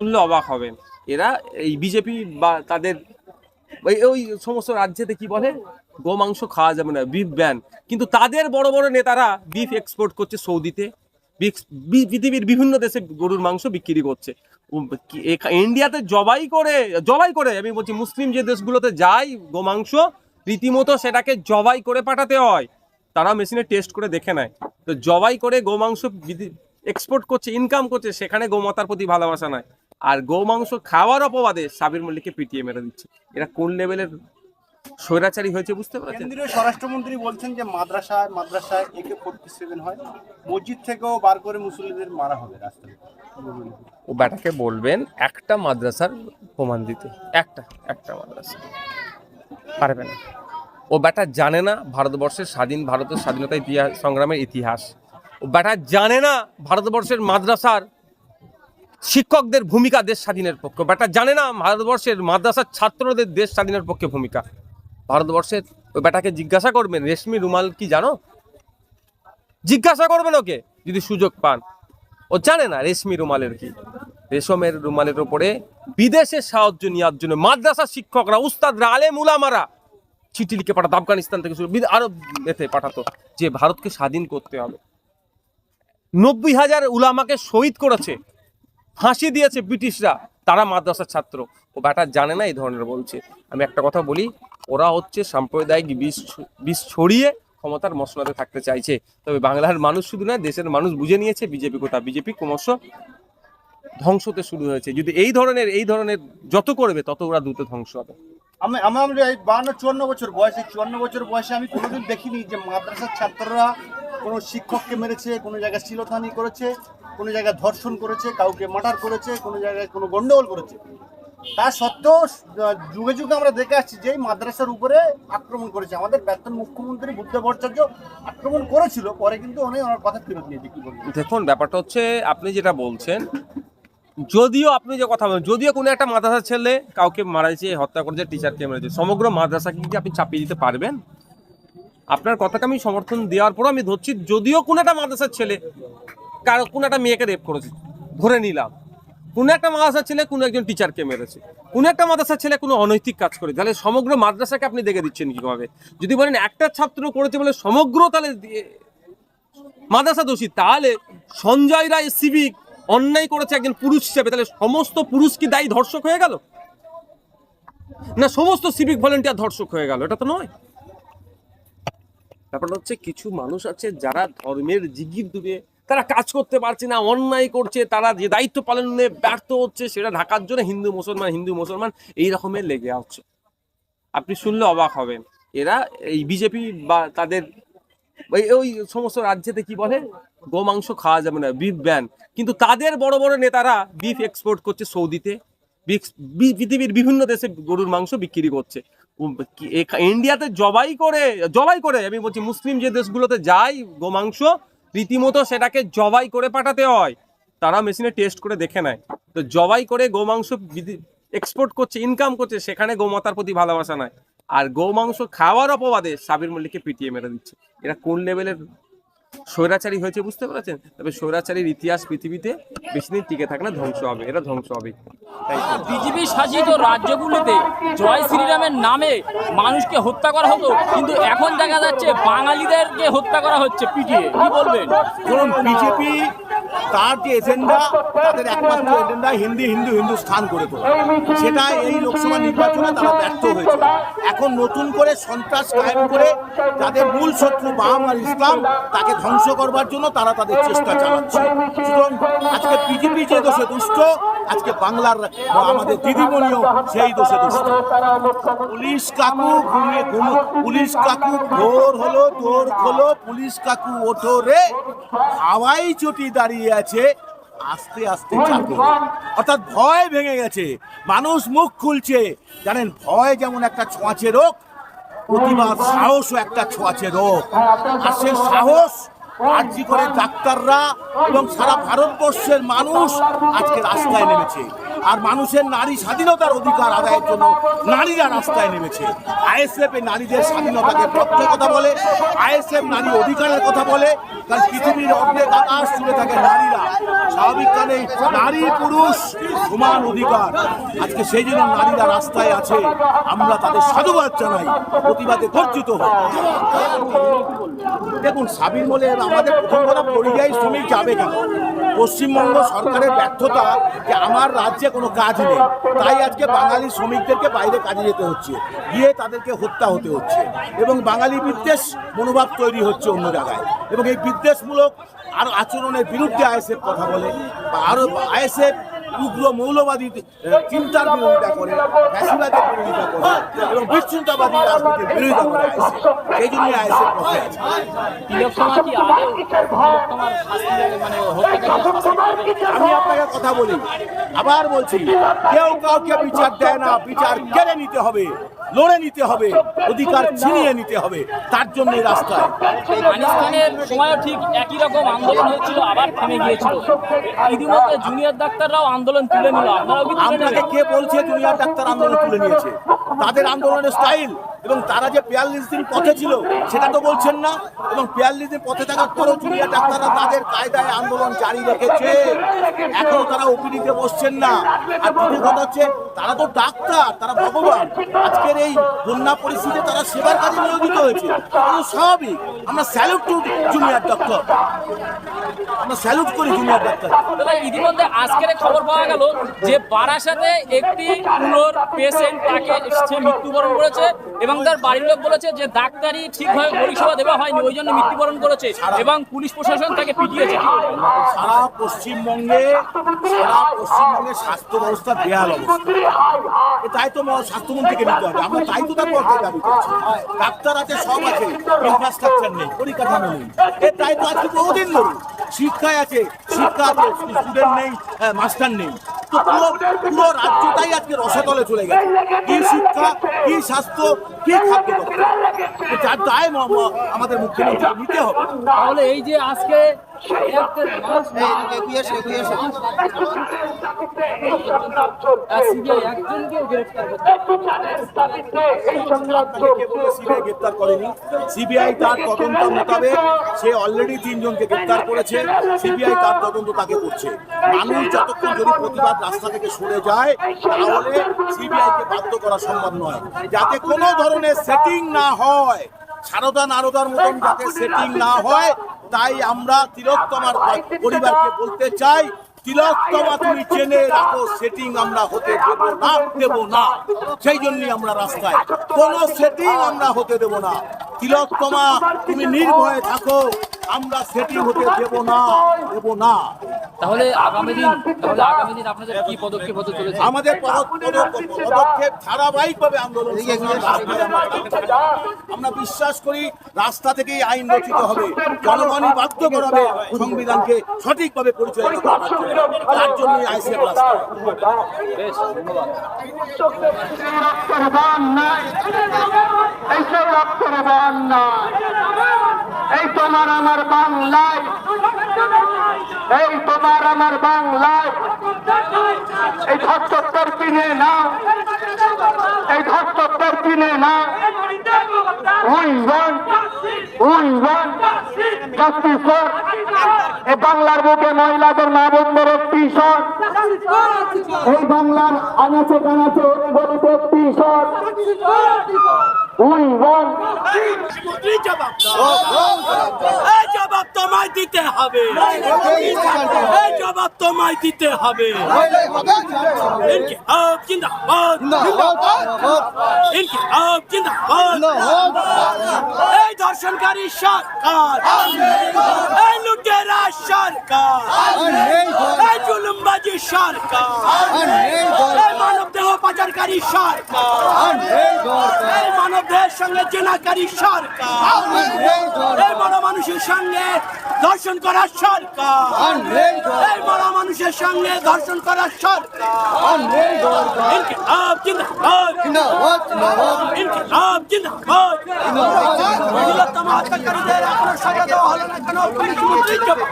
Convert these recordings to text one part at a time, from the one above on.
শুনলে অবাক হবেন। এরা এই বিজেপি বা তাদের ওই ওই সমস্ত রাজ্যেতে কি বলে? গোমাংস খাওয়া যাবে না বিফ ব্যান কিন্তু তাদের বড় বড় নেতারা বিফ এক্সপোর্ট করছে সৌদিতে। পৃথিবীর বিভিন্ন দেশে গরুর মাংস বিক্রি করছে। ইন্ডিয়াতে জবাই করে জবাই করে, আমি বলছি মুসলিম যে দেশগুলোতে যায় গোমাংস, রীতিমতো সেটাকে জবাই করে পাঠাতে হয়। তারা মেশিনে টেস্ট করে দেখে নেয়। তো জবাই করে গোমাংস এক্সপোর্ট করছে ইনকাম করছে, সেখানে গোমাতার প্রতি ভালোবাসা নাই। আর গোমাংস খাওয়ার অপবাদে সাবির মল্লিককে পিটিয়ে মেরে দিচ্ছে। এরা কোন লেভেলের স্বৈরাচারী হয়েছে বুঝতে পারছেন? কেন্দ্রীয় স্বরাষ্ট্রমন্ত্রী বলছেন যে মাদ্রাসায় মাদ্রাসায় একে ফোর্টি সেভেন হয়। মসজিদ থেকেও বার করে মুসলিমদের মারা হবে রাস্তায়। ও ব্যাটাকে বলবেন একটা মাদ্রাসার প্রমাণ দিতে। একটা একটা মাদ্রাসা। পারবে না। ও ব্যাটা জানে না ভারতবর্ষের স্বাধীন ভারতের স্বাধীনতা ইতিহাস সংগ্রামের ইতিহাস। ও ব্যাটা জানে না ভারতবর্ষের মাদ্রাসার শিক্ষকদের ভূমিকা দেশ স্বাধীনের পক্ষে। ব্যাটা জানে না ভারতবর্ষের মাদ্রাসার ছাত্রদের দেশ স্বাধীনের পক্ষে ভূমিকা। ভারতবর্ষের ওই ব্যাটাকে জিজ্ঞাসা করবেন, রেশমি রুমাল কি জানো? জিজ্ঞাসা করবেন ওকে, যদি সুযোগ পান। ও জানে না রেশমি রুমালের কি। রেশমের রুমালের ওপরে বিদেশে সাহায্য নেওয়ার জন্য মাদ্রাসা শিক্ষকরা, উস্তাদরা, আলেম উলামারা চিঠি লিখে পাঠাতো, আফগানিস্তান থেকে শুরু বিদ- আরও এতে পাঠাতো যে ভারতকে স্বাধীন করতে হবে। নব্বই হাজার উলামাকে শহীদ করেছে। ফাঁসি দিয়েছে ব্রিটিশরা। তারা মাদ্রাসার ছাত্র। ও ব্যাটা জানে না এই ধরনের বলছে। আমি একটা কথা বলি, ওরা হচ্ছে সাম্প্রদায়িক বিষ বিষ ছড়িয়ে ক্ষমতার মসলাতে থাকতে চাইছে। তবে বাংলার মানুষ শুধু নয়, দেশের মানুষ বুঝে নিয়েছে বিজেপি কোথা। বিজেপি ক্রমশ ধ্বংসতে শুরু হয়েছে। যদি এই ধরনের এই ধরনের যত করবে, তত ওরা দ্রুত ধ্বংস হবে। আমি আমার আমরা এই বান্ন চুয়ান্ন বছর বয়সে, চুয়ান্ন বছর বয়সে আমি কোনোদিন দেখিনি যে মাদ্রাসার ছাত্ররা কোনো শিক্ষককে মেরেছে, কোনো জায়গায় শিলথানি করেছে, কোনো জায়গায় ধর্ষণ করেছে, কাউকে মার্ডার করেছে, কোনো জায়গায় কোনো গন্ডগোল করেছে। তা সত্ত্বেও যুগে যুগে আমরা দেখে আসছি যে মাদ্রাসার উপরে আক্রমণ করেছে। আমাদের প্রাক্তন মুখ্যমন্ত্রী বুদ্ধ ভট্টাচার্য আক্রমণ করেছিল, পরে কিন্তু অনেক ওনার কথা ফেরত নিয়েছে কি বলবেন? দেখুন, ব্যাপারটা হচ্ছে আপনি যেটা বলছেন, যদিও আপনি যে কথা বলেন, যদিও কোনো একটা মাদ্রাসার ছেলে কাউকে মারাইছে হত্যা করেছে টিচারকে মেরেছে, সমগ্র মাদ্রাসাকে কি আপনি চাপিয়ে দিতে পারবেন? আপনার কথাকে আমি সমর্থন দেওয়ার পরও আমি ধরছি, যদিও কোনো একটা মাদ্রাসার ছেলে কারও, কোনো একটা মেয়েকে রেপ করেছে, ধরে নিলাম। কোনো একটা মাদ্রাসার ছেলে কোনো একজন টিচারকে মেরেছে। কোনো একটা মাদ্রাসার ছেলে কোনো অনৈতিক কাজ করে তাহলে সমগ্র মাদ্রাসাকে আপনি দেখে দিচ্ছেন কীভাবে? যদি বলেন একটা ছাত্র করেছে বলে সমগ্র তাহলে মাদ্রাসা দোষী, তাহলে সঞ্জয় রায় সিভিক অন্যায় করেছে একজন পুরুষ হিসেবে, তাহলে সমস্ত পুরুষ কি দায়ী ধর্ষক হয়ে গেল? না, সমস্ত সিভিক ভলেন্টিয়ার ধর্ষক হয়ে গেল, এটা তো নয়। ব্যাপারটা হচ্ছে কিছু মানুষ আছে যারা ধর্মের জিগির দূরে তারা কাজ করতে পারছে না, অন্যায় করছে, তারা যে দায়িত্ব পালনে ব্যর্থ হচ্ছে সেটা ঢাকার জন্য হিন্দু, মুসলমান হিন্দু, মুসলমান এই রকমের লেগে আছে। আপনি শুনলে অবাক হবেন। এরা এই বিজেপি বা তাদের ওই ওই সমস্ত রাজ্যেতে কি বলে? গোমাংস খাওয়া যাবে না বিফ ব্যান কিন্তু তাদের বড় বড় নেতারা বিফ এক্সপোর্ট করছে সৌদিতে। পৃথিবীর বিভিন্ন দেশে গরুর মাংস বিক্রি করছে। ইন্ডিয়াতে জবাই করে জবাই করে, আমি বলছি মুসলিম যে দেশগুলোতে যায় গোমাংস, রীতিমতো সেটাকে জবাই করে পাঠাতে হয়। তারা মেশিনে টেস্ট করে দেখে নেয়। তো জবাই করে গোমাংস এক্সপোর্ট করছে ইনকাম করছে, সেখানে গোমাতার প্রতি ভালোবাসা নাই। আর গোমাংস খাওয়ার অপবাদে সাবির মল্লিককে পিটিয়ে মেরে দিচ্ছে। এরা কোন লেভেলের স্বৈরাচারী হয়েছে বুঝতে পারছেন? তবে স্বৈরাচারীর ইতিহাস পৃথিবীতে বেশি দিন টিকে থাকলে ধ্বংস হবে এটা ধ্বংস হবে। বিজেপি শাসিত রাজ্যগুলোতে জয় শ্রীরামের নামে মানুষকে হত্যা করা হতো কিন্তু এখন দেখা যাচ্ছে বাঙালিদেরকে হত্যা করা হচ্ছে পিটিয়ে। কি বলবেন? ধরুন বিজেপি তার যে এজেন্ডা তাদের একমাত্র এজেন্ডা হিন্দি, হিন্দু হিন্দুস্থান করে তোলা। সেটা এই লোকসভা নির্বাচনে তারা ব্যর্থ হয়েছে। এখন নতুন করে সন্ত্রাস কায়েম করে তাদের মূল শত্রু বাম আর ইসলাম, তাকে ধ্বংস করবার জন্য তারা তাদের চেষ্টা চালাচ্ছে। সুতরাং আজকে বিজেপি যে দোষে দুষ্ট আজকে বাংলার আমাদের দিদিমণিও সেই দোষে দুষ্ট পুলিশ কাকু ঘুমিয়ে ঘুম, পুলিশ কাকু ভোর হলো তোর হলো পুলিশ কাকু ওঠো রে। হাওয়াই চটি দাঁড়িয়ে আছে, আস্তে আস্তে চাপে। অর্থাৎ ভয় ভেঙে গেছে, মানুষ মুখ খুলছে। জানেন, ভয় যেমন একটা ছোঁয়াচে রোগ প্রতিবাদ সাহসও একটা ছোঁয়াচে রোগ। আর সে সাহস আর্জি করে ডাক্তাররা এবং সারা ভারতবর্ষের মানুষ আজকে রাস্তায় নেমেছে। আর মানুষের নারী স্বাধীনতার অধিকার আদায়ের জন্য নারীরা রাস্তায় নেমেছে। আইএসএফ এই নারীদের স্বাধীনতাকে পক্ষে কথা বলে, আইএসএফ নারী অধিকারের কথা বলে, কারণ পৃথিবীর অর্ধেক আকাশ জুড়ে থাকে নারীরা। স্বাভাবিক নারী পুরুষ সমান অধিকার। আজকে সেই জন্য নারীরা রাস্তায় আছে। আমরা তাদের সাধুবাদ জানাই, প্রতিবাদে গর্জিত হই। দেখুন, সাবির বলে আমাদের প্রথম কথা পরিযায়ী শ্রমিক যাবে কেন? পশ্চিমবঙ্গ সরকারের ব্যর্থতা যে আমার রাজ্যে কোনো কাজ নেই, তাই আজকে বাঙালি শ্রমিকদেরকে বাইরে কাজে যেতে হচ্ছে, গিয়ে তাদেরকে হত্যা হতে হচ্ছে এবং বাঙালি বিদ্বেষ মনোভাব তৈরি হচ্ছে অন্য জায়গায় এবং এই বিদ্বেষমূলক আর আচরণের বিরুদ্ধে আইএসএফ কথা বলে বা আরও আইএসএফ উগ্র মৌলবাদী চিন্তার বিরোধিতা করে ফ্যাসিবাদের বিরোধিতা করে এবং বিচ্ছিন্নতাবাদী রাজনীতির বিরোধিতা করে সেই জন্য শাস্তি মানে? আমি আপনাকে কথা বলি আবার বলছি কেউ কাউকে বিচার দেয় না বিচার কেড়ে নিতে হবে। লড়ে নিতে হবে অধিকার ছিনিয়ে নিতে হবে তার জন্য রাস্তায়। আফগানিস্তানের সময়ও ঠিক একই রকম আন্দোলন হয়েছিল আবার থেমে গিয়েছিল। ইতিমধ্যে জুনিয়র ডাক্তাররাও আন্দোলন তুলে নিল। আপনাকে কে বলছে জুনিয়র ডাক্তার আন্দোলন তুলে নিয়েছে? তাদের আন্দোলনের স্টাইল? এবং তারা যে বিয়াল্লিশ দিন পথে ছিল, সেটা তো বলছেন না। এবং বিয়াল্লিশ দিন পথে থাকার পরেও জুনিয়র ডাক্তাররা তাদের কায়দায় আন্দোলন জারি রেখেছে। এখনও তারা ওপিডিতে বসছেন না। আর দ্বিতীয় কথা হচ্ছে, তারা তো ডাক্তার, তারা ভগবান। আজকের এই বন্যা পরিস্থিতিতে তারা সেবার কাজে নিয়োজিত হয়েছে। স্বাভাবিক। আমরা স্যালুট টু জুনিয়র ডাক্তার আমরা স্যালুট করি জুনিয়র ডাক্তার ইতিমধ্যে আজকের খবর পাওয়া গেল যে বারাসাতে একটি কুলোর পেশেন্ট তাকে সে মৃত্যুবরণ করেছে এবং তার বাড়ির লোক বলেছে যে ডাক্তারি ঠিকভাবে পরিষেবা দেওয়া হয়নি ওই জন্য মৃত্যুবরণ করেছে এবং পুলিশ প্রশাসন তাকে পিটিয়েছে। সারা পশ্চিমবঙ্গে সারা পশ্চিমবঙ্গে স্বাস্থ্য ব্যবস্থা বেহাল অবস্থা। তাই তো স্বাস্থ্যমন্ত্রীকে নিতে হবে। আমরা তাই তো তার পক্ষে দাবি করছি। ডাক্তার আছে সব আছে ইনফ্রাস্ট্রাকচার নেই পরিকাঠামো নেই। এ তাই তো আজকে বহুদিন ধরে শিক্ষায় আছে শিক্ষা আছে স্টুডেন্ট নেই হ্যাঁ, মাস্টার নেই। তো পুরো পুরো রাজ্যটাই আজকে রসতলে চলে গেছে। কি শিক্ষা কি স্বাস্থ্য কি খাদ্য যার দায় আমাদের মুখ্যমন্ত্রী নিতে হবে। তাহলে এই যে আজকে করেনি সিবিআই তার তদন্ত সে অলরেডি তিনজনকে করেছে। সিবিআই তার তদন্ত তাকে যতক্ষণ প্রতিবাদ রাস্তা থেকে সরে যায়, তাহলে সিবিআই কে বাধ্য করা সম্ভব নয়। যাতে কোনো ধরনের সেটিং না হয় সারদা নারদার মতন যাতে সেটিং না হয় তাই আমরা তিলোত্তমার পরিবারকে বলতে চাই, তিলোত্তমা তুমি জেনে রাখো সেটিং আমরা হতে দেব না দেব না। সেই জন্যই আমরা রাস্তায়। কোনো সেটিং আমরা হতে দেব না। তিলোত্তমা, তুমি নির্ভয়ে থাকো, আমরা সেটিং হতে দেব না দেব না। তাহলে আগামী দিন তাহলে আগামী দিন আপনাদের কি পদক্ষেপ হতে চলেছে? আমাদের পদক্ষেপ ধারাবাহিকভাবে আন্দোলন আমরা বিশ্বাস করি রাস্তা থেকেই আইন রচিত হবে। জনগণই বাধ্য করাবে সংবিধানকে সঠিকভাবে পরিচালিত করার তার জন্যই আইসিএফ রাস্তায় বেশ ধন্যবাদ। নাই এই তোমার আমার বাংলায়। এই তোমার আমার বাংলায়। এই ধর্ষকদের কিনে না এই ধর্ষকদের কিনে না we want we want justice for এই বাংলার বুকে মহিলাদের মা বোনদের একটি শট এই বাংলার আনাচে কানাচে গলিতে একটি উই ওয়ান্ট এই জবাব তোমায় দিতে হবে। এই জবাব তোমায় দিতে হবে। এই দর্শনকারী সরকার। এই লুটেরা সরকার। এই জুলুমবাজি সরকার। এই মানব দেহ পাচারকারী সরকার। এই মানব দেহের সঙ্গে জেনাকারী সরকার। এই বড় মানুষের সঙ্গে দর্শন করার সরকার। এই বড় মানুষের সঙ্গে দর্শন করার সরকার। ইনকিলাব জিন্দাবাদ। ইনকিলাব জিন্দাবাদ। বৃহত্তম হত্যাকারীদের এখনও সাজা দেওয়া হলো না কেন? মুখ্যমন্ত্রীর জবাব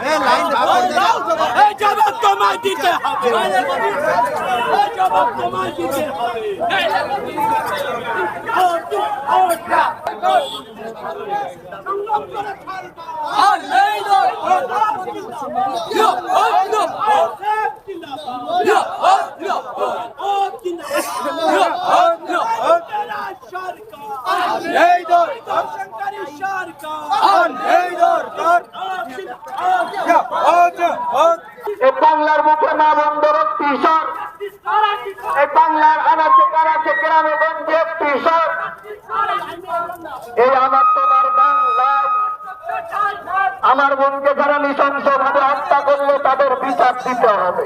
এই জবাব তোমায় দিতে হবে। জবাব তোমায় দিতে হবে সংগ্রাম করে ছাড়বা আর নেই নয় ইয়া ইয়া এই দর দর্শনকারী সরকার এই দর দর এই বাংলার মুখে মা বন্ধর একটি এই বাংলার আনাচে কানাচে গ্রামে গঞ্জে একটি এই আমার তোমার বাংলা আমার বোনকে যারা নৃশংস ভাবে হত্যা করল, তাদের বিচার দিতে হবে।